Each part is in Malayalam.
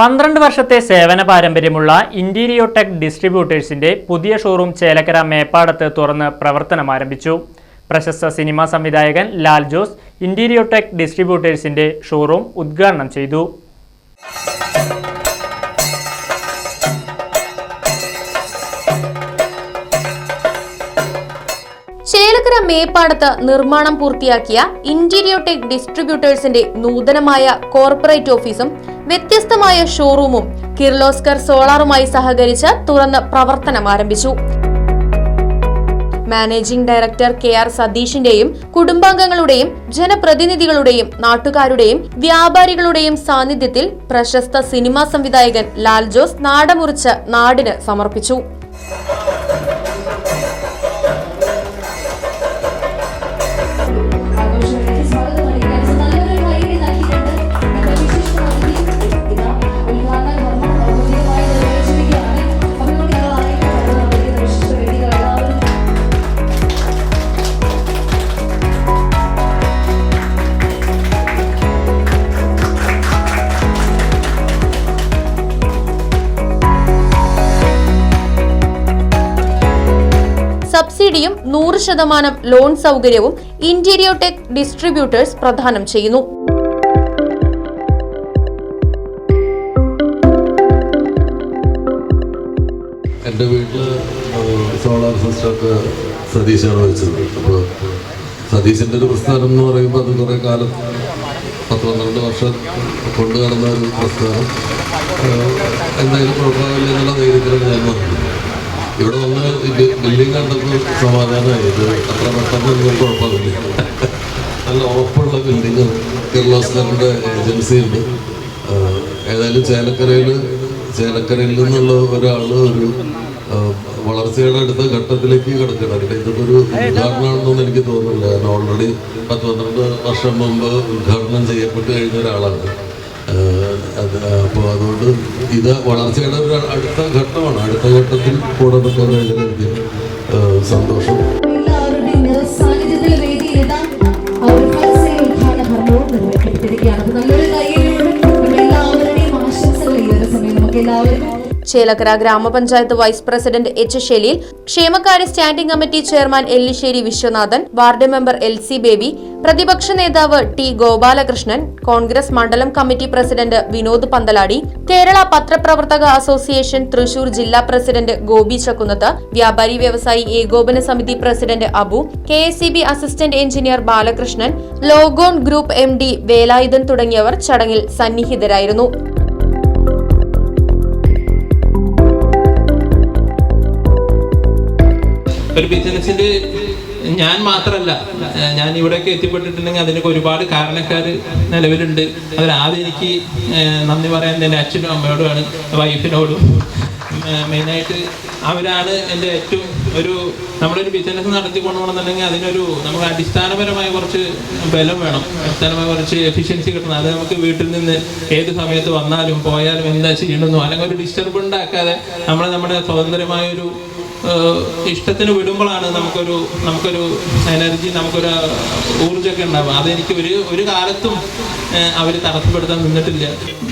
പന്ത്രണ്ട് വർഷത്തെ സേവന പാരമ്പര്യമുള്ള ഇന്റീരിയോടെക് ഡിസ്ട്രിബ്യൂട്ടേഴ്സിന്റെ പുതിയ ഷോറൂം ചേലക്കര മേപ്പാടത്ത് തുറന്ന് പ്രവർത്തനം ആരംഭിച്ചു. പ്രശസ്ത സിനിമാ സംവിധായകൻ ലാൽ ജോസ് ഇന്റീരിയോടെക് ഡിസ്ട്രിബ്യൂട്ടേഴ്സിന്റെ ഷോറൂം ഉദ്ഘാടനം ചെയ്തു. മേപ്പാടത്ത് നിർമ്മാണം പൂർത്തിയാക്കിയ ഇന്റീരിയോടെക് ഡിസ്ട്രിബ്യൂട്ടേഴ്സിന്റെ നൂതനമായ കോർപ്പറേറ്റ് ഓഫീസും വ്യത്യസ്തമായ ഷോറൂമും കിർലോസ്കർ സോളാറുമായി സഹകരിച്ച് തുറന്ന് പ്രവർത്തനം ആരംഭിച്ചു. മാനേജിംഗ് ഡയറക്ടർ കെ ആർ സതീഷിന്റെയും കുടുംബാംഗങ്ങളുടെയും ജനപ്രതിനിധികളുടെയും നാട്ടുകാരുടെയും വ്യാപാരികളുടെയും സാന്നിധ്യത്തിൽ പ്രശസ്ത സിനിമാ സംവിധായകൻ ലാൽ ജോസ് നാടമുറിച്ച് നാടിന് സമർപ്പിച്ചു. സബ്സിഡിയും നൂറ് ശതമാനം ലോൺ സൗകര്യവും ഇന്റീരിയോടെക് ഡിസ്ട്രിബ്യൂട്ടേഴ്സ് പ്രദാനം ചെയ്യുന്നു. എന്റെ വീട്ടിൽ സോളാർ സിസ്റ്റമൊക്കെ സതീശാണ് വെച്ചത്. അപ്പോൾ സതീശന്റെ ഒരു പ്രസ്ഥാനം എന്ന് പറയുമ്പോൾ അത് കുറേ കാലം പത്ത് പന്ത്രണ്ട് വർഷം കൊണ്ടു നടന്ന ഒരു പ്രസ്ഥാനം. എന്തായാലും കുഴപ്പമില്ല എന്നുള്ള ധൈര്യത്തിലാണ് ഞാൻ വന്നത്. ഇവിടെ വന്ന് ബിൽഡിംഗ് കണ്ടപ്പോൾ സമാധാനമായി. ഇത് അത്ര പെട്ടെന്നൊന്നും കുഴപ്പമില്ല. നല്ല ഉറപ്പുള്ള ബിൽഡിംഗ് കിർലോസ്കറിന്റെ ഏജൻസി ഉണ്ട്. ഏതായാലും ചേലക്കരയിൽ ചേലക്കരയിൽ നിന്നുള്ള ഒരാൾ ഒരു വളർച്ചയുടെ അടുത്ത ഘട്ടത്തിലേക്ക് കിടക്കണം അതിന്റെ ഇതൊക്കെ ഒരു ഉദ്ഘാടനമാണെന്നൊന്നും എനിക്ക് തോന്നുന്നില്ല. കാരണം ഓൾറെഡി പത്ത് പന്ത്രണ്ട് വർഷം മുമ്പ് ഉദ്ഘാടനം ചെയ്യപ്പെട്ട് കഴിഞ്ഞ ഒരാളാണ്. അത് അപ്പോൾ അതുകൊണ്ട് ഇത് വളർച്ചയുടെ ഒരു അടുത്ത ഘട്ടമാണ്. അടുത്ത ഘട്ടത്തിൽ കൂടെ നിൽക്കാൻ സന്തോഷം. എല്ലാവരുടെയും ആശംസകൾ ഈ ഒരു സമയം നമുക്ക് എല്ലാവർക്കും ചേലക്കര ഗ്രാമപഞ്ചായത്ത് വൈസ് പ്രസിഡന്റ് എച്ച് ഷെലീൽ ക്ഷേമകാര്യ standing committee chairman Ellissery Viswanathan ward member L C Baby പ്രതിപക്ഷ നേതാവ് ടി ഗോപാലകൃഷ്ണൻ കോൺഗ്രസ് മണ്ഡലം കമ്മിറ്റി പ്രസിഡന്റ് വിനോദ് പന്തലാടി കേരള പത്രപ്രവർത്തക അസോസിയേഷൻ തൃശൂർ ജില്ലാ പ്രസിഡന്റ് ഗോപി ചക്കുന്നത്ത് വ്യാപാരി വ്യവസായി ഏകോപന സമിതി president Abu K assistant engineer Balakrishnan logon group M D Velayudhan തുടങ്ങിയവർ ചടങ്ങിൽ സന്നിഹിതരായിരുന്നു. ഒരു ബിസിനസ്സിൽ ഞാൻ മാത്രമല്ല ഞാൻ ഇവിടെയൊക്കെ എത്തിപ്പെട്ടിട്ടുണ്ടെങ്കിൽ അതിനൊക്കെ ഒരുപാട് കാരണക്കാർ നിലവിലുണ്ട്. അതിലാദ്യം എനിക്ക് നന്ദി പറയാൻ എന്റെ അച്ഛനും അമ്മയോടുമാണ് വൈഫിനോടും. മെയിനായിട്ട് അവരാണ് എന്റെ ഏറ്റവും ഒരു നമ്മളൊരു ബിസിനസ് നടത്തി കൊണ്ടുപോകണമെന്നുണ്ടെങ്കിൽ അതിനൊരു നമുക്ക് അടിസ്ഥാനപരമായ കുറച്ച് ബലം വേണം. അടിസ്ഥാനമായ കുറച്ച് എഫിഷ്യൻസി കിട്ടണം. അത് നമുക്ക് വീട്ടിൽ നിന്ന് ഏത് സമയത്ത് വന്നാലും പോയാലും എന്താ ചെയ്യണമെന്നോ അല്ലെങ്കിൽ ഒരു ഡിസ്റ്റർബ് ഉണ്ടാക്കാതെ നമ്മൾ നമ്മുടെ സ്വതന്ത്രമായ ഒരു ഇഷ്ടത്തിന് വിടുമ്പോഴാണ് നമുക്കൊരു നമുക്കൊരു എനർജി നമുക്കൊരു ഊർജമൊക്കെ ഉണ്ടാവുക. അതെനിക്ക് ഒരു ഒരു കാലത്തും അവർ തടസ്സപ്പെടുത്താൻ നിന്നിട്ടില്ല.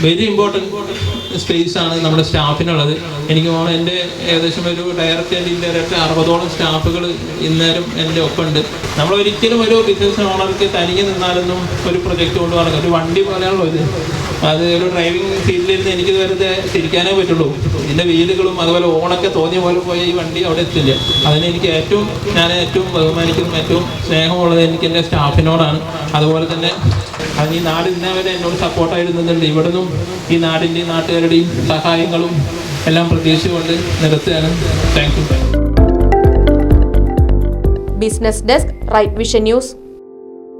വെരി ഇമ്പോർട്ടന്റ് സ്പേസ് ആണ് നമ്മുടെ സ്റ്റാഫിനുള്ളത്. എനിക്ക് തോന്നുന്നു എന്റെ ഏകദേശം ഒരു ഡയറക്റ്റ് ആൻഡ് ഇൻഡയറക്റ്റ് അറുപതോളം സ്റ്റാഫുകൾ ഇന്നേരം എന്റെ ഒപ്പമുണ്ട്. നമ്മൾ ഒരിക്കലും ഒരു ബിസിനസ് ഓണർക്ക് തനിയെ നിന്നാലൊന്നും ഒരു പ്രൊജക്റ്റ് കൊണ്ടുപോകണം ഒരു വണ്ടി പോലെയാണല്ലോ ഇത്. അത് ഒരു ഡ്രൈവിംഗ് സീറ്റിലിരുന്ന് എനിക്ക് വെറുതെ തിരിക്കാനേ പറ്റുള്ളൂ. ഇതിന്റെ വീലുകളും അതുപോലെ ഓണൊക്കെ തോന്നിയ പോലെ പോയി ഈ വണ്ടി അവിടെ എത്തില്ല. അതിന് എനിക്ക് ഏറ്റവും ഞാൻ ഏറ്റവും ബഹുമാനിക്കുന്ന ഏറ്റവും സ്നേഹമുള്ളത് എനിക്ക് എന്റെ സ്റ്റാഫിനോടാണ്. അതുപോലെ തന്നെ അതിന് ഈ നാട് ഇന്നവരെ എന്നോട് സപ്പോർട്ടായിരുന്നുണ്ട് ഇവിടെ നിന്നും ഈ നാടിന്റെയും നാട്ടുകാരുടെയും സഹായങ്ങളും എല്ലാം പ്രതീക്ഷിച്ചുകൊണ്ട് നിർത്തുകയാണ്. Thank you business desk right vision news